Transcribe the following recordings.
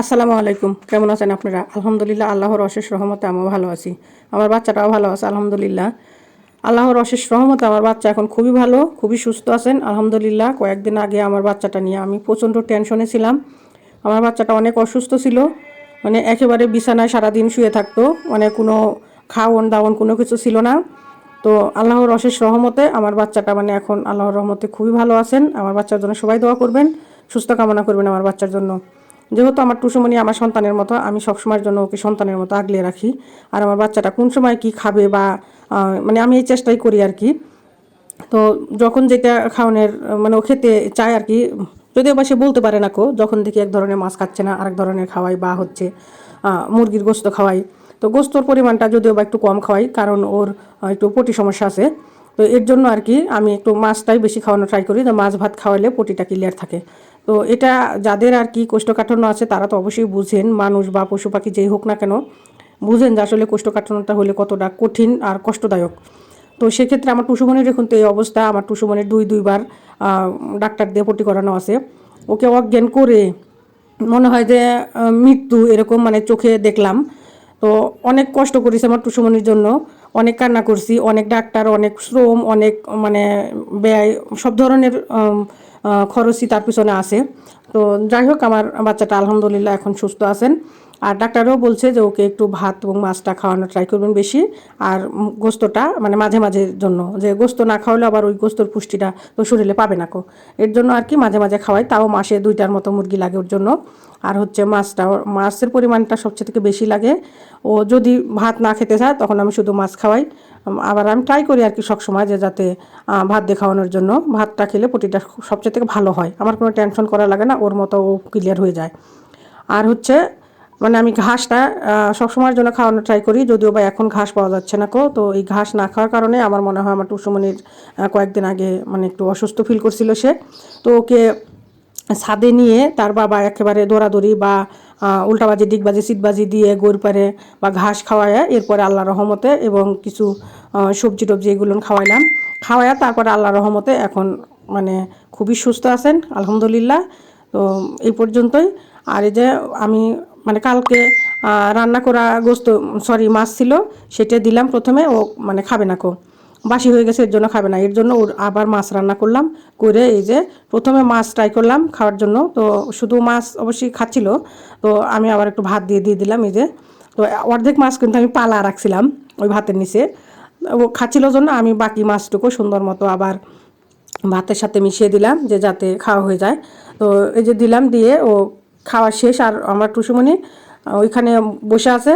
আসসালামু আলাইকুম। কেমন আছেন আপনারা? আলহামদুলিল্লাহ, আল্লাহর অশেষ রহমতে আমিও ভালো আছি। আমার বাচ্চাটাও ভালো আছে, আলহামদুলিল্লাহ। আল্লাহর অশেষ রহমতে আমার বাচ্চা এখন খুবই ভালো, খুবই সুস্থ আছেন, আলহামদুলিল্লাহ। কয়েকদিন আগে আমার বাচ্চাটা নিয়ে আমি প্রচণ্ড টেনশনে ছিলাম। আমার বাচ্চাটা অনেক অসুস্থ ছিল মানে একেবারে বিছানায় সারাদিন শুয়ে থাকতো মানে কোনো খাওয়ন দাওয়ন কোনো কিছু ছিল না। তো আল্লাহর অশেষ রহমতে আমার বাচ্চাটা মানে এখন আল্লাহর রহমতে খুবই ভালো আছেন। আমার বাচ্চার জন্য সবাই দোয়া করবেন, সুস্থ কামনা করবেন আমার বাচ্চার জন্য। যেহেতু আমার টুসুমণি আমার সন্তানের মতো, আমি সবসময়ের জন্য ওকে সন্তানের মতো আগলে রাখি। আর আমার বাচ্চাটা কোন সময় কি খাবে বা মানে আমি এই চেষ্টাই করি আর কি। তো যখন যেটা খাওয়ানোর মানে ও খেতে চায় আর কি, যদিও বা সে বলতে পারে না কো, যখন দেখি এক ধরনের মাছ খাচ্ছে না, আরেক ধরনের খাওয়াই বা হচ্ছে মুরগির গোস্ত খাওয়াই। তো গোস্তর পরিমাণটা যদিও বা একটু কম খাওয়াই, কারণ ওর একটু পটি সমস্যা আছে। তো এর জন্য আর কি আমি একটু মাছটাই বেশি খাওয়ানো ট্রাই করি, তো মাছ ভাত খাওয়ালে পটিটা ক্লিয়ার থাকে। তো এটা যাদের আর কি কোষ্ঠকাঠিন্য আছে, তারা তো অবশ্যই বুঝেন। মানুষ বা পশু পাখি যেই হোক না কেন, বুঝেন যে আসলে কোষ্ঠকাঠিন্যটা হলে কতটা কঠিন আর কষ্টদায়ক। তো সেক্ষেত্রে আমার টুসুমনির এখন তো এই অবস্থা। আমার টুসুমনির দুই, দুইবার ডাক্তার দিয়ে ভর্তি করানো আছে। ওকে অজ্ঞান করে মনে হয় যে মৃত্যু এরকম মানে চোখে দেখলাম। তো অনেক কষ্ট করেছে আমার টুসুমনির জন্য। অনেক কান্না করছি, অনেক ডাক্তার, অনেক শ্রম, অনেক মানে ব্যয়, সব ধরনের খরচই তার পিছনে আছে। তো যাই হোক আমার বাচ্চাটা আলহামদুলিল্লাহ এখন সুস্থ আছেন। আর ডাক্তারও বলছে যে ওকে একটু ভাত এবং মাছটা খাওয়ানো ট্রাই করবেন বেশি। আর গোস্তটা মানে মাঝে মাঝে জন্য, যে গোস্ত না খাওয়ালে আবার ওই গোস্তর পুষ্টিটা তো শরীরে পাবে না কো। এর জন্য আর কি মাঝে মাঝে খাওয়াই, তাও মাসে দুইটার মতো মুরগি লাগে ওর জন্য। আর হচ্ছে মাছটা মাছের পরিমাণটা সবচেয়ে থেকে বেশি লাগে। ও যদি ভাত না খেতে চায়, তখন আমি শুধু মাছ খাওয়াই। আবার আমি ট্রাই করি আর কি সবসময় যে যাতে ভাত দিয়ে খাওয়ানোর জন্য। ভাতটা খেলে প্রতিটা সবচেয়ে থেকে ভালো হয়। আমার কোনো টেনশন করা লাগে না, ওর মতো ও ক্লিয়ার হয়ে যায়। আর হচ্ছে মানে আমি ঘাসটা সবসময়ের জন্য খাওয়ানো ট্রাই করি, যদিও বা এখন ঘাস পাওয়া যাচ্ছে না কো, তো এই ঘাস না খাওয়ার কারণে আমার মনে হয় আমার টুসুমনির কয়েকদিন আগে মানে একটু অসুস্থ ফিল করছিল সে। তো ওকে ছাদে নিয়ে তার বাবা একেবারে দৌড়াদৌড়ি বা উল্টাবাজি ডিগবাজি সিটবাজি দিয়ে গোর পারে বা ঘাস খাওয়ায়, এরপরে আল্লাহ রহমতে এবং কিছু সবজি টবজি এগুলো খাওয়াইলাম। খাওয়ায় তারপরে আল্লাহ রহমতে এখন মানে খুবই সুস্থ আছেন, আলহামদুলিল্লাহ। তো এই পর্যন্তই। আর এই যে আমি মানে কালকে রান্না করা গোস্ত সরি মাছ ছিল, সেটা দিলাম প্রথমে, ও মানে খাবে না কো। বাসি হয়ে গেছে, এর জন্য খাবে না। এর জন্য ওর আবার মাছ রান্না করলাম, করে এই যে প্রথমে মাছ ট্রাই করলাম খাওয়ার জন্য। তো শুধু মাছ অবশ্যই খাচ্ছিল, তো আমি আবার একটু ভাত দিয়ে দিয়ে দিলাম এই যে। তো অর্ধেক মাছ কিন্তু আমি পালা রাখছিলাম ওই ভাতের নিচে। ও খাচ্ছিল জন্য আমি বাকি মাছটুকু সুন্দর মতো আবার ভাতের সাথে মিশিয়ে দিলাম যে যাতে খাওয়া হয়ে যায়। তো এই যে দিলাম দিয়ে ও খাওয়া শেষ আর আমার টুসুমণি ওইখানে বসে আছে।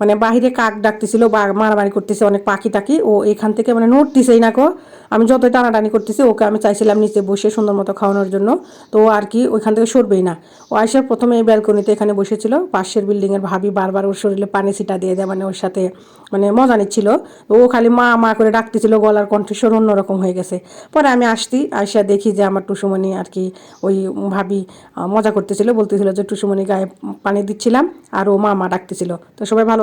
মানে বাহিরে কাক ডাকতেছিল বা মারামারি করতেছে অনেক পাখি টাকি ও এখান থেকে মানে নড়তেছেই না কো। আমি যতই টানাটানি করতেছি, ওকে আমি চাইছিলাম নিচে বসে সুন্দর মতো খাওয়ানোর জন্য। তো আর কি ওইখান থেকে সরবেই না। ও আইসার প্রথমে এই ব্যালকনিতে এখানে বসেছিল। পাশের বিল্ডিংয়ের ভাবি বারবার ওর শরীরে পানি ছিটা দিয়ে দেয় মানে ওর সাথে মানে মজা নিচ্ছিল। তো ও খালি মা মা করে ডাকতেছিল, গলার কণ্ঠস্বর অন্যরকম হয়ে গেছে। পরে আমি আসতি আইসা দেখি যে আমার টুসুমণি আর কি ওই ভাবি মজা করতেছিল। বলতেছিল যে টুসুমণি গায়ে পানি দিচ্ছিলাম, আর ও মা মা ডাকতেছিল। তো সবাই ভালো